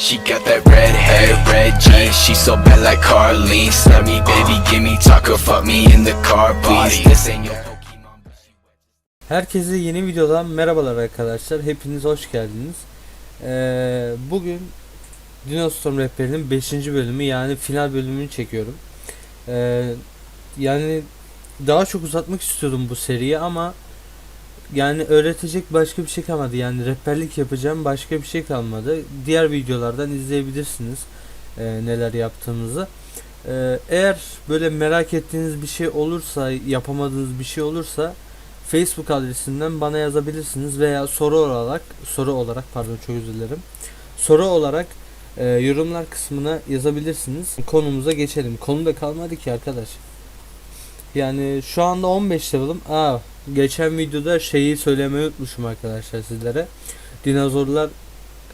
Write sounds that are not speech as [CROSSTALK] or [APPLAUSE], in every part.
She got that red hair, red jeans. She so bad like Carlene. Slam me, baby, give me taco, fuck me in the car, please. This ain't your. Herkese yeni videodan merhabalar arkadaşlar. Hepiniz hoş geldiniz. Ee, bugün Dinostorm Rehberi'nin 5. bölümü yani final bölümünü çekiyorum. Ee, yani daha çok uzatmak istiyordum bu seriyi ama yani öğretecek başka bir şey kalmadı. Yani rehberlik yapacağım başka bir şey kalmadı. Diğer videolardan izleyebilirsiniz e, neler yaptığımızı. Ee, eğer böyle merak ettiğiniz bir şey olursa, yapamadığınız bir şey olursa Facebook adresinden bana yazabilirsiniz veya soru olarak soru olarak pardon çok özür dilerim. Soru olarak e, yorumlar kısmına yazabilirsiniz. Konumuza geçelim. Konu da kalmadı ki arkadaş. Yani şu anda 15 level'ım. Aa, geçen videoda şeyi söylemeyi unutmuşum arkadaşlar sizlere. Dinozorlar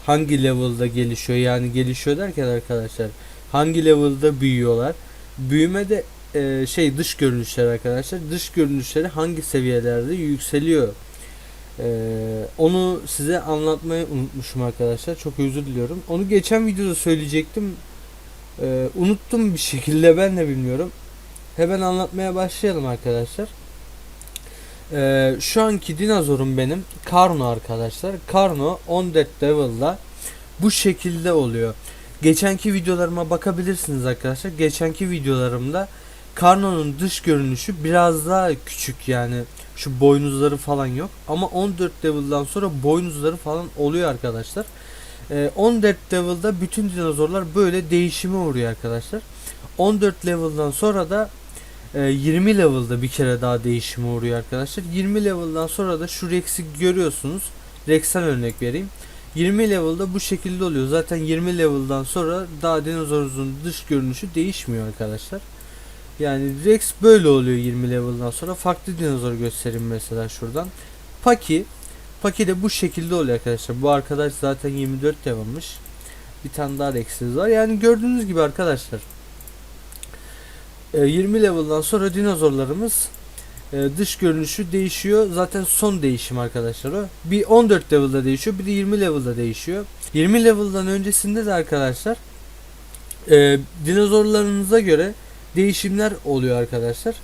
hangi level'da gelişiyor? Yani gelişiyor derken arkadaşlar hangi level'da büyüyorlar? Büyüme de e, şey dış görünüşler arkadaşlar. Dış görünüşleri hangi seviyelerde yükseliyor? E, onu size anlatmayı unutmuşum arkadaşlar. Çok özür diliyorum. Onu geçen videoda söyleyecektim. E, unuttum bir şekilde ben de bilmiyorum. Hemen anlatmaya başlayalım arkadaşlar. E, şu anki dinozorum benim Karno arkadaşlar. Karno 14 level'da bu şekilde oluyor. Geçenki videolarıma bakabilirsiniz arkadaşlar. Geçenki videolarımda Karno'nun dış görünüşü biraz daha küçük yani şu boynuzları falan yok. Ama 14 level'dan sonra boynuzları falan oluyor arkadaşlar. Ee, 14 level'da bütün dinozorlar böyle değişime uğruyor arkadaşlar. 14 level'dan sonra da e, 20 level'da bir kere daha değişime uğruyor arkadaşlar. 20 level'dan sonra da şu Rex'i görüyorsunuz. Rex'ten örnek vereyim. 20 level'da bu şekilde oluyor. Zaten 20 level'dan sonra daha dinozorun dış görünüşü değişmiyor arkadaşlar. Yani Rex böyle oluyor 20 level'dan sonra. Farklı dinozor göstereyim mesela şuradan. Paki Paki de bu şekilde oluyor arkadaşlar. Bu arkadaş zaten 24 level'mış. Bir tane daha Rex'imiz var. Yani gördüğünüz gibi arkadaşlar. E, 20 level'dan sonra dinozorlarımız e, dış görünüşü değişiyor. Zaten son değişim arkadaşlar o. Bir 14 level'da değişiyor, bir de 20 level'da değişiyor. 20 level'dan öncesinde de arkadaşlar e, dinozorlarınıza göre değişimler oluyor arkadaşlar.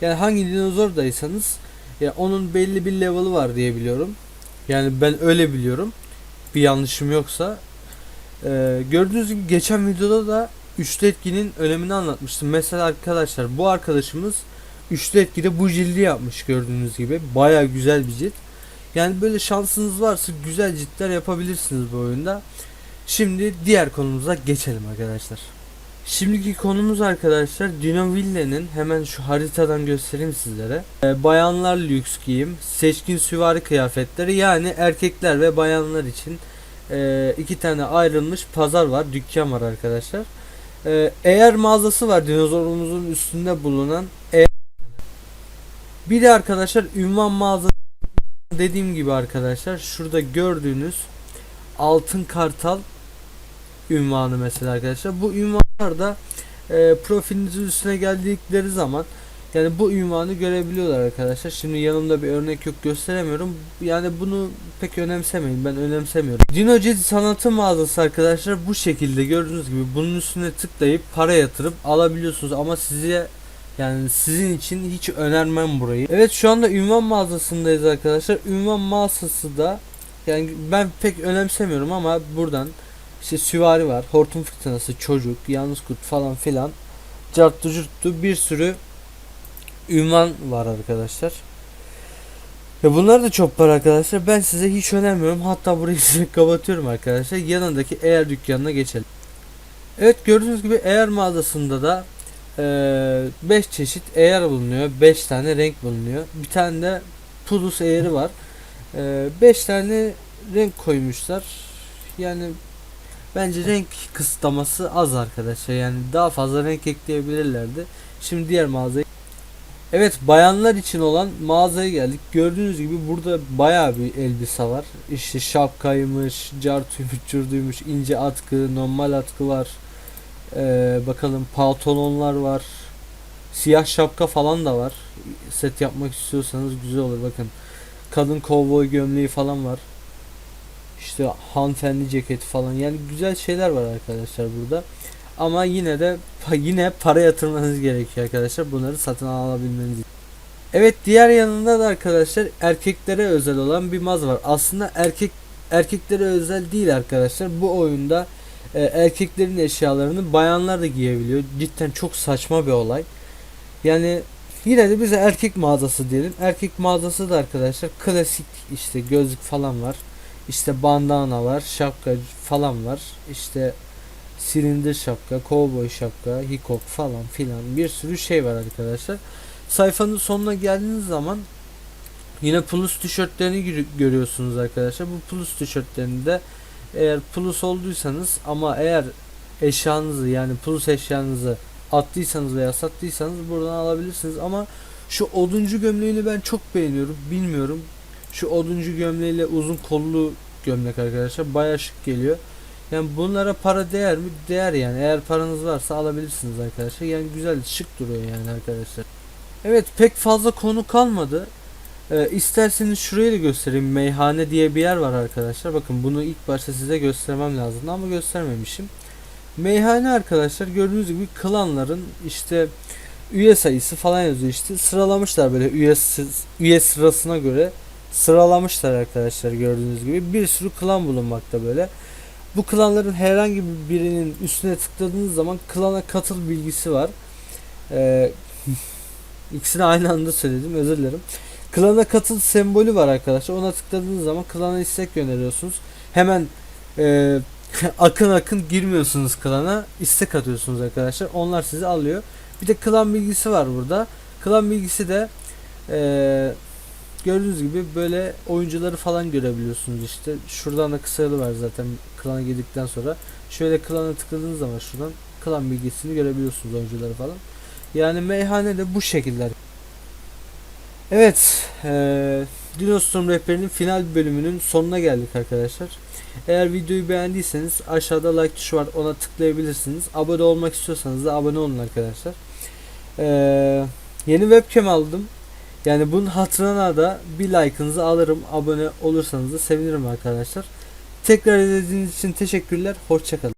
Yani hangi dinozordaysanız ya onun belli bir level'ı var diye biliyorum. Yani ben öyle biliyorum. Bir yanlışım yoksa. E, gördüğünüz gibi geçen videoda da üçlü etkinin önemini anlatmıştım. Mesela arkadaşlar bu arkadaşımız üçlü etkide bu cildi yapmış gördüğünüz gibi. Baya güzel bir cilt. Yani böyle şansınız varsa güzel ciltler yapabilirsiniz bu oyunda. Şimdi diğer konumuza geçelim arkadaşlar. Şimdiki konumuz arkadaşlar Dinoville'nin hemen şu haritadan göstereyim sizlere. Ee, bayanlar lüks giyim, seçkin süvari kıyafetleri yani erkekler ve bayanlar için e, iki tane ayrılmış pazar var, dükkan var arkadaşlar. Ee, eğer mağazası var dinozorumuzun üstünde bulunan bir de arkadaşlar ünvan mağazası dediğim gibi arkadaşlar şurada gördüğünüz altın kartal ünvanı mesela arkadaşlar. Bu ünvanlar da e, profilinizin üstüne geldikleri zaman yani bu ünvanı görebiliyorlar arkadaşlar. Şimdi yanımda bir örnek yok gösteremiyorum. Yani bunu pek önemsemeyin. Ben önemsemiyorum. Dinocet sanatı mağazası arkadaşlar bu şekilde gördüğünüz gibi bunun üstüne tıklayıp para yatırıp alabiliyorsunuz ama size yani sizin için hiç önermem burayı. Evet şu anda ünvan mağazasındayız arkadaşlar. Ünvan mağazası da yani ben pek önemsemiyorum ama buradan işte süvari var, hortum fırtınası, çocuk, yalnız kurt falan filan. Carttu bir sürü ünvan var arkadaşlar. Ya bunlar da çok para arkadaşlar. Ben size hiç önermiyorum. Hatta burayı [LAUGHS] size kapatıyorum arkadaşlar. Yanındaki eğer dükkanına geçelim. Evet gördüğünüz gibi eğer mağazasında da 5 çeşit eğer bulunuyor. 5 tane renk bulunuyor. Bir tane de pudus eğeri var. 5 tane renk koymuşlar. Yani bence renk kısıtlaması az arkadaşlar. Yani daha fazla renk ekleyebilirlerdi. Şimdi diğer mağazaya Evet bayanlar için olan mağazaya geldik. Gördüğünüz gibi burada bayağı bir elbise var. İşte şapkaymış, cartuymuş, curduymuş, ince atkı, normal atkı var. Ee, bakalım pantolonlar var. Siyah şapka falan da var. Set yapmak istiyorsanız güzel olur bakın. Kadın kovboy gömleği falan var. işte hanımefendi ceketi falan yani güzel şeyler var arkadaşlar burada. Ama yine de yine para yatırmanız gerekiyor arkadaşlar bunları satın alabilmeniz için. Evet diğer yanında da arkadaşlar erkeklere özel olan bir mağaza var. Aslında erkek erkeklere özel değil arkadaşlar. Bu oyunda e, erkeklerin eşyalarını bayanlar da giyebiliyor. Cidden çok saçma bir olay. Yani yine de bize erkek mağazası diyelim. Erkek mağazası da arkadaşlar klasik işte gözlük falan var. İşte bandana var, şapka falan var. İşte silindir şapka, kovboy şapka, hikok falan filan bir sürü şey var arkadaşlar. Sayfanın sonuna geldiğiniz zaman yine plus tişörtlerini gö- görüyorsunuz arkadaşlar. Bu plus tişörtlerinde eğer plus olduysanız ama eğer eşyanızı yani plus eşyanızı attıysanız veya sattıysanız buradan alabilirsiniz ama şu oduncu gömleğini ben çok beğeniyorum. Bilmiyorum. Şu oduncu gömleğiyle uzun kollu gömlek arkadaşlar baya şık geliyor. Yani bunlara para değer mi? Değer yani. Eğer paranız varsa alabilirsiniz arkadaşlar. Yani güzel şık duruyor yani arkadaşlar. Evet pek fazla konu kalmadı. Ee, isterseniz şurayı da göstereyim. Meyhane diye bir yer var arkadaşlar. Bakın bunu ilk başta size göstermem lazımdı ama göstermemişim. Meyhane arkadaşlar gördüğünüz gibi klanların işte üye sayısı falan yazıyor işte sıralamışlar böyle üye, üye sırasına göre sıralamışlar arkadaşlar gördüğünüz gibi bir sürü klan bulunmakta böyle. Bu klanların herhangi birinin üstüne tıkladığınız zaman klana katıl bilgisi var. Ee, [LAUGHS] ikisini aynı anda söyledim özür dilerim. Klana katıl sembolü var arkadaşlar. Ona tıkladığınız zaman klana istek gönderiyorsunuz. Hemen e, [LAUGHS] akın akın girmiyorsunuz klana. istek atıyorsunuz arkadaşlar. Onlar sizi alıyor. Bir de klan bilgisi var burada. Klan bilgisi de e, gördüğünüz gibi böyle oyuncuları falan görebiliyorsunuz işte. Şuradan da kısa yolu var zaten klana girdikten sonra. Şöyle klana tıkladığınız zaman şuradan klan bilgisini görebiliyorsunuz oyuncuları falan. Yani meyhane de bu şekilde. Evet, eee Dinostorm rehberinin final bölümünün sonuna geldik arkadaşlar. Eğer videoyu beğendiyseniz aşağıda like tuşu var ona tıklayabilirsiniz. Abone olmak istiyorsanız da abone olun arkadaşlar. Eee, yeni webcam aldım. Yani bunun hatırına da bir like'ınızı alırım. Abone olursanız da sevinirim arkadaşlar. Tekrar izlediğiniz için teşekkürler. Hoşçakalın.